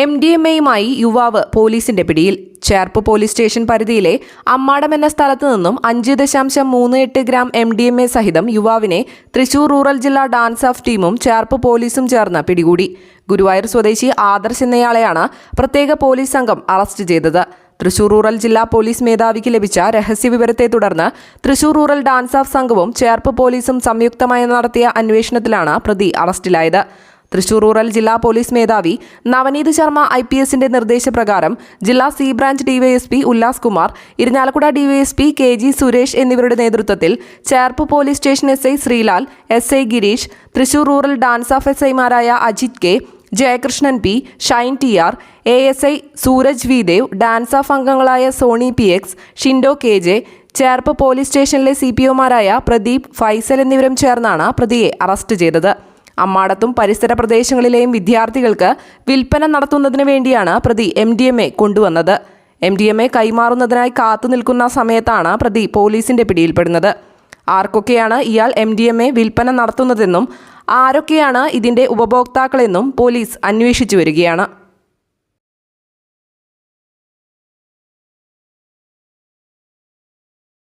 M D M എയുമായി യുവാവ് പോലീസിന്റെ പിടിയിൽ. ചേർപ്പ് പോലീസ് സ്റ്റേഷൻ പരിധിയിലെ അമ്മാടം എന്ന സ്ഥലത്ത് നിന്നും അഞ്ച് ദശാംശം മൂന്ന് എട്ട് gram M D M A സഹിതം യുവാവിനെ തൃശൂർ റൂറൽ ജില്ലാ ഡാൻസ് ഓഫ് ടീമും ചേർപ്പ് പോലീസും ചേർന്ന് പിടികൂടി. ഗുരുവായൂർ സ്വദേശി ആദർശ് എന്നയാളെയാണ് പ്രത്യേക പോലീസ് സംഘം അറസ്റ്റ് ചെയ്തത്. തൃശൂർ റൂറൽ ജില്ലാ പോലീസ് മേധാവിക്ക് ലഭിച്ച രഹസ്യവിവരത്തെ തുടർന്ന് തൃശൂർ റൂറൽ ഡാൻസ് ഓഫ് സംഘവും ചേർപ്പ് പോലീസും സംയുക്തമായി നടത്തിയ അന്വേഷണത്തിലാണ് പ്രതി അറസ്റ്റിലായത്. തൃശൂർ റൂറൽ ജില്ലാ പോലീസ് മേധാവി നവനീത് ശർമ്മ ഐ പി എസിന്റെ നിർദ്ദേശപ്രകാരം ജില്ലാ C branch DYSP Ullas Kumar Irinjalakuda DYSP K G Suresh എന്നിവരുടെ നേതൃത്വത്തിൽ Cherpu police station S I Sreelal S I Gireesh Thrissur rural DANSAF S ഐമാരായ Ajith K Jayakrishnan P Shine T R A S I Sooraj V Dev DANSAF അംഗങ്ങളായ Soni P X Shindo K J Cherpu police സ്റ്റേഷനിലെ C P ഒമാരായ പ്രദീപ് ഫൈസൽ എന്നിവരും ചേർന്നാണ് പ്രതിയെ arrest ചെയ്തത്. അമ്മാടത്തും പരിസര പ്രദേശങ്ങളിലെയും വിദ്യാർത്ഥികൾക്ക് വിൽപ്പന നടത്തുന്നതിന് വേണ്ടിയാണ് പ്രതി എം ഡി എം എ കൊണ്ടുവന്നത്. എം ഡി എം എ കൈമാറുന്നതിനായി കാത്തുനിൽക്കുന്ന സമയത്താണ് പ്രതി പോലീസിന്റെ പിടിയിൽപ്പെടുന്നത്. ആർക്കൊക്കെയാണ് ഇയാൾ എം ഡി എം എ വിൽപ്പന നടത്തുന്നതെന്നും ആരൊക്കെയാണ് ഇതിന്റെ ഉപഭോക്താക്കളെന്നും പോലീസ് അന്വേഷിച്ചു വരികയാണ്.